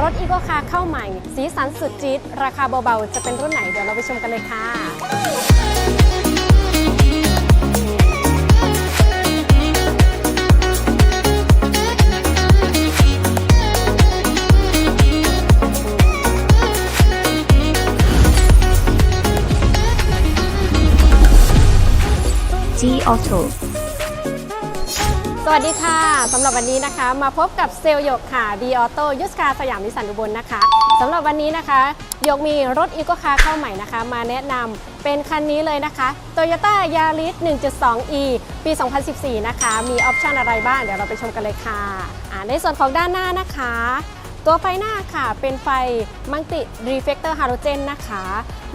รถอีโกคาร์เข้าใหม่ สีสันสุดจี๊ดราคาเบาๆ จะเป็นรุ่นไหนเดี๋ยวเราไปชมกันเลยค่ะ G Auto สวัสดีค่ะสำหรับวันนี้นะคะมาพบกับเซลล์ยกค่ะดีออโต้ยุสคาสยามนิสสันอุบลนะคะสำหรับวันนี้นะคะหยกมีรถอีโกคาเข้าใหม่นะคะ มาแนะนำเป็นคันนี้เลยนะคะ Toyota Yaris 1.2e ปี 2014 นะคะ มีออปชันอะไรบ้าง เดี๋ยวเราไปชมกันเลยค่ะอ่าในส่วนของด้านหน้านะคะ ตัวไฟหน้าค่ะเป็นไฟมังติรีเฟกเตอร์ฮาโลเจนนะคะ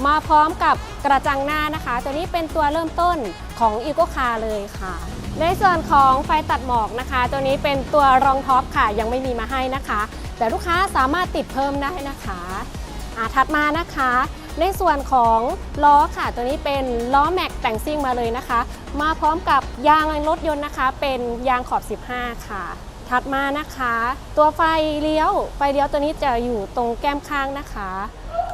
มาพร้อมกับกระจังหน้านะคะ ตัวนี้เป็นตัวเริ่มต้นของอีโกคาเลยค่ะ ในส่วนของไฟตัดหมอกนะคะ ตัวนี้เป็นตัวรองท็อปค่ะ ยังไม่มีมาให้นะคะ แต่ลูกค้าสามารถติดเพิ่มได้นะคะอ่าถัดมานะคะ ในส่วนของล้อค่ะ ตัวนี้เป็นล้อแม็กแต่งซิ่งมาเลยนะคะ มาพร้อมกับยางรถยนต์นะคะ เป็นยางขอบ 15 ค่ะ ถัดมานะคะ ตัวไฟเลี้ยวไฟเลี้ยวตัวนี้จะอยู่ตรงแก้มข้างนะคะ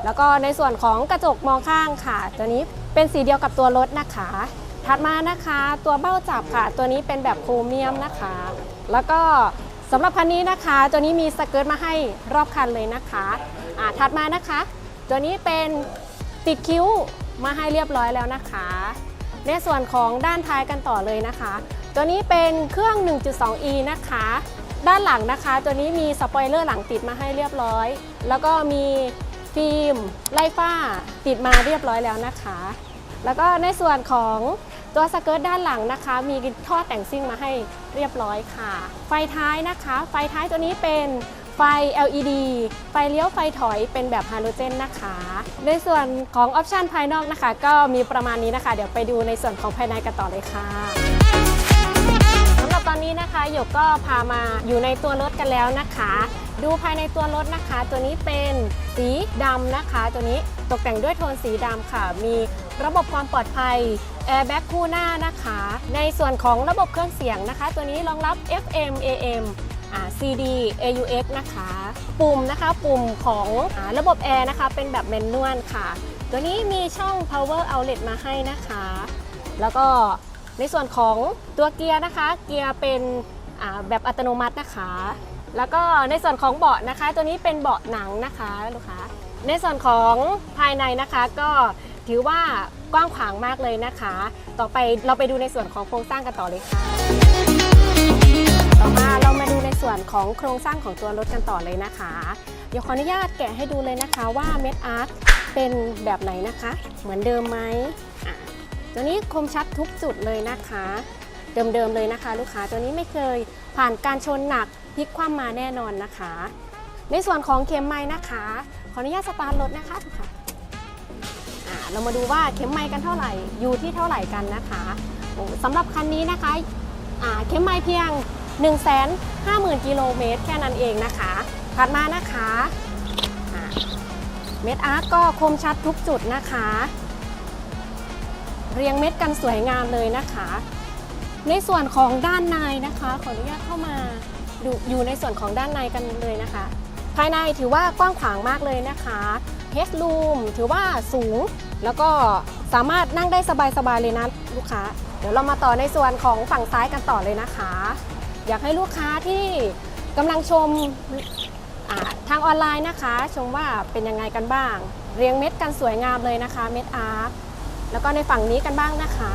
แล้วก็ในส่วนของกระจกมองข้างค่ะ ตัวนี้เป็นสีเดียวกับตัวรถนะคะ ถัดมานะคะตัวเบ้าจับค่ะ ตัวนี้เป็นแบบโครเมียมนะคะ แล้วก็สำหรับคันนี้นะคะ ตัวนี้มีสเกิร์ตมาให้รอบคันเลยนะคะอ่าถัดมานะคะ ตัวนี้เป็นติดคิ้วมาให้เรียบร้อยแล้วนะคะ ในส่วนของด้านท้ายกันต่อเลยนะคะ ตัวนี้เป็นเครื่อง 1.2e นะคะ ด้านหลังนะคะ ตัวนี้มีสปอยเลอร์หลังติดมาให้เรียบร้อย แล้วก็มีฟิล์มไล่ฝ้าติดมาเรียบร้อยแล้วนะคะ แล้วก็ในส่วนของตัวสเกิร์ตด้านหลังนะคะ มีท่อแต่งซิ่งมาให้เรียบร้อยค่ะ ไฟท้ายนะคะ ไฟท้ายตัวนี้เป็นไฟ LED ไฟเลี้ยวไฟถอยเป็นแบบฮาโลเจนนะคะ ในส่วนของออปชันภายนอกนะคะ ก็มีประมาณนี้นะคะ เดี๋ยวไปดูในส่วนของภายในกันต่อเลยค่ะ อนนี้นะคะหยกก็พามาอยู่ในตัวรถกันแล้วนะคะ ดูภายในตัวรถนะคะ ตัวนี้เป็นสีดำนะคะ ตัวนี้ตกแต่งด้วยโทนสีดำค่ะ มีระบบความปลอดภัยแอร์แบ็กคู่หน้านะคะ ในส่วนของระบบเครื่องเสียงนะคะ ตัวนี้รองรับ FMAMCDAux นะคะ ปุ่มนะคะปุ่มของอระบบแอร์นะคะ เป็นแบบแมนนวลค่ะ ตัวนี้มีช่อง power outlet มาให้นะคะ แล้วก็ ในส่วนของตัวเกียร์นะคะ เกียร์เป็นแบบอัตโนมัตินะคะ แล้วก็ในส่วนของเบาะนะคะ ตัวนี้เป็นเบาะหนังนะคะลูกค้า ในส่วนของภายในนะคะก็ถือว่ากว้างขวางมากเลยนะคะ ต่อไปเราไปดูในส่วนของโครงสร้างกันต่อเลยค่ะ ต่อมาเรามาดูในส่วนของโครงสร้างของตัวรถกันต่อเลยนะคะ เดี๋ยวขออนุญาตแกะให้ดูเลยนะคะว่าเม็ดอาร์ตเป็นแบบไหนนะคะ เหมือนเดิมไหม ตัวนี้คมชัดทุกจุดเลยนะคะ เดิมๆเลยนะคะ ลูกค้าตัวนี้ไม่เคยผ่านการชนหนักพลิกคว่ำมาแน่นอนนะคะ ในส่วนของเข็มไม้นะคะ ขออนุญาตสตาร์ทรถนะคะทุกค่ะเรามาดูว่าเข็มไม้กันเท่าไหร่อยู่ที่เท่าไหร่กันนะคะสำหรับคันนี้นะคะเข็มไม้เพียง 1 5 0 0 0 0กิโลเมตรแค่นั้นเองนะคะถัดมานะคะเม็ดอาร์ตก็คมชัดทุกจุดนะคะ เรียงเม็ดกันสวยงามเลยนะคะ ในส่วนของด้านในนะคะ ขออนุญาตเข้ามาดูอยู่ในส่วนของด้านในกันเลยนะคะ ภายในถือว่ากว้างขวางมากเลยนะคะเฮดลูมถือว่าสูงแล้วก็สามารถนั่งได้สบายๆเลยนะลูกค้า เดี๋ยวเรามาต่อในส่วนของฝั่งซ้ายกันต่อเลยนะคะ อยากให้ลูกค้าที่กำลังชมทางออนไลน์นะคะ ชมว่าเป็นยังไงกันบ้าง เรียงเม็ดกันสวยงามเลยนะคะ เม็ดอาร์ แล้วก็ในฝั่งนี้กันบ้างนะคะ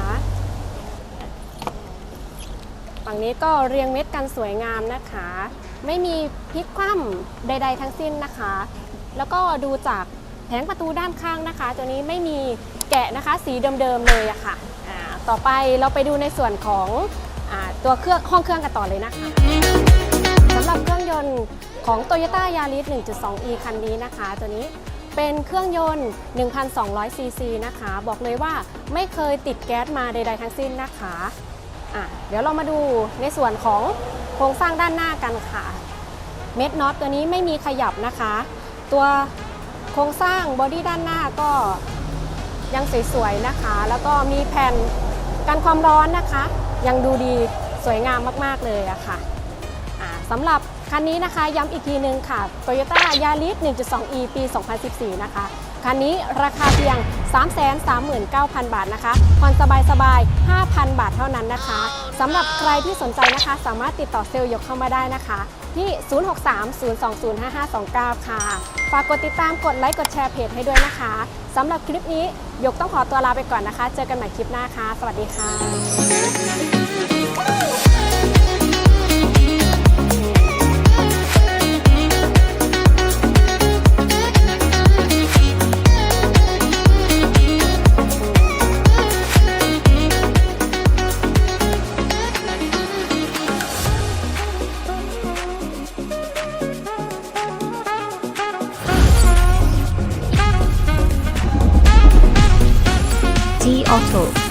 ฝั่งนี้ก็เรียงเม็ดกันสวยงามนะคะ ไม่มีพลิกคว่ำใด ๆ ทั้งสิ้นนะคะ แล้วก็ดูจากแผงประตูด้านข้างนะคะ ตัวนี้ไม่มีแกะนะคะสีเดิมๆเลยอะค่ะอ่าต่อไปเราไปดูในส่วนของอตัวเครื่องห้องเครื่องกันต่อเลยนะคะสำหรับเครื่องยนต์ของ Toyota Yaris 1.2e คันนี้นะคะ ตัวนี้ เป็นเครื่องยนต์ 1,200 ซีซีนะคะ บอกเลยว่าไม่เคยติดแก๊สมาใดๆทั้งสิ้นนะคะอะเดี๋ยวเรามาดูในส่วนของโครงสร้างด้านหน้ากันค่ะ เม็ดน็อตตัวนี้ไม่มีขยับนะคะ ตัวโครงสร้างบอดี้ด้านหน้าก็ยังสวยๆนะคะ แล้วก็มีแผ่นกันความร้อนนะคะ ยังดูดีสวยงามมากๆเลยอะค่ะอ่าสำหรับ คันนี้นะคะย้ำอีกทีนึงค่ะ Toyota Yaris 1.2e ปี 2014 นะคะ คันนี้ราคาเพียง 339,000 บาทนะคะผ่อนสบายๆ 5,000 บาทเท่านั้นนะคะสำหรับใครที่สนใจนะคะ สามารถติดต่อเซลล์ยกเข้ามาได้นะคะ ที่ 0630205529 ค่ะ ฝากกดติดตามกดไลค์กดแชร์เพจให้ด้วยนะคะสำหรับคลิปนี้ยกต้องขอตัวลาไปก่อนนะคะ เจอกันใหม่คลิปหน้าค่ะ สวัสดีค่ะ D Auto